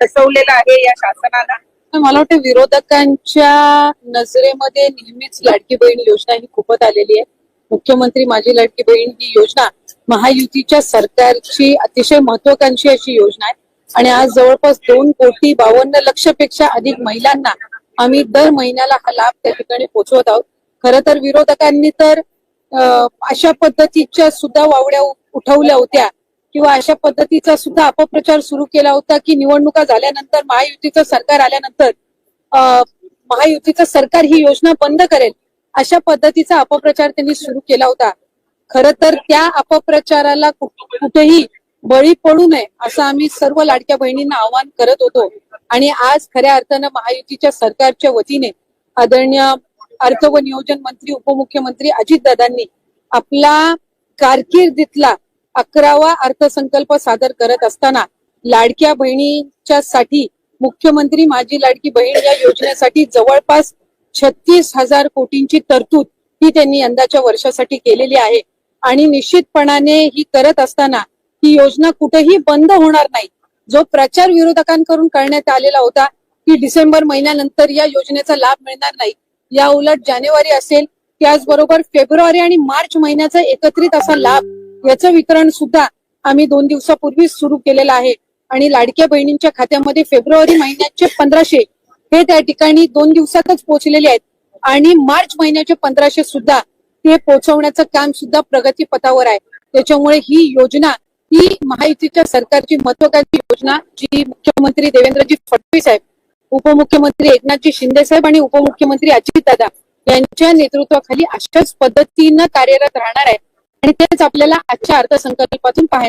फसवलेलं आहे या शासनाला. मला वाटतं विरोधकांच्या नजरेमध्ये नेहमीच लाडकी बहीण योजना ही खूपच आलेली आहे. मुख्यमंत्री माझी लाडकी बहीण ही योजना महायुतीच्या सरकारची अतिशय महत्वाकांक्षी अशी योजना आहे. आणि आज जवळपास दोन कोटी बावन्न लक्षपेक्षा अधिक महिलांना आम्ही दर महिन्याला हा लाभ त्या ठिकाणी पोहोचवत आहोत. खर तर विरोधकांनी तर अशा पद्धतीच्या सुद्धा वावड्या उठवल्या होत्या. किंवा अशा पद्धतीचा सुद्धा अपप्रचार सुरू केला होता की निवडणुका झाल्यानंतर महायुतीचं सरकार आल्यानंतर अं, महायुतीचं सरकार ही योजना बंद करेल अशा पद्धतीचा अपप्रचार त्यांनी सुरू केला होता. खर तर त्या अपप्रचाराला कुठेही बळी पडू नये असं आम्ही सर्व लाडक्या बहिणींना आवाहन करत होतो. आणि आज खऱ्या अर्थानं महायुतीच्या सरकारच्या वतीने आदरणीय अर्थ व नियोजन मंत्री उपमुख्यमंत्री अजितदादांनी आपला कारकिर्दीतला अकरावा अर्थसंकल्प सादर करत असताना लाडक्या बहिणीच्या साठी मुख्यमंत्री माझी लाडकी बहीण या योजनेसाठी जवळपास छत्तीस हजार कोटींची तरतूद ही त्यांनी यंदाच्या वर्षासाठी केलेली आहे. आणि निश्चितपणाने ही करत असताना ही योजना कुठेही बंद होणार नाही. जो प्रचार विरोधकांकडून करण्यात आलेला होता की डिसेंबर महिन्यानंतर या योजनेचा लाभ मिळणार नाही. या उलट जानेवारी असेल त्याचबरोबर फेब्रुवारी आणि मार्च महिन्याचा एकत्रित असा लाभ याचं वितरण सुद्धा आम्ही दोन दिवसापूर्वीच सुरू केलेलं आहे. आणि लाडक्या बहिणींच्या खात्यामध्ये फेब्रुवारी महिन्याचे पंधराशे हे त्या ठिकाणी दोन दिवसातच पोहोचलेले आहेत. आणि मार्च महिन्याचे पंधराशे सुद्धा ते पोहोचवण्याचं काम सुद्धा प्रगतीपथावर आहे. त्याच्यामुळे ही योजना ही महायुतीच्या सरकारची महत्वाकांक्षी योजना जी मुख्यमंत्री देवेंद्रजी फडणवीस साहेब उपमुख्यमंत्री एकनाथजी शिंदे साहेब आणि उपमुख्यमंत्री अजितदादा यांच्या नेतृत्वाखाली अशाच पद्धतीनं कार्यरत राहणार आहे. आणि तेच आपल्याला आजच्या अर्थसंकल्पातून पाहायला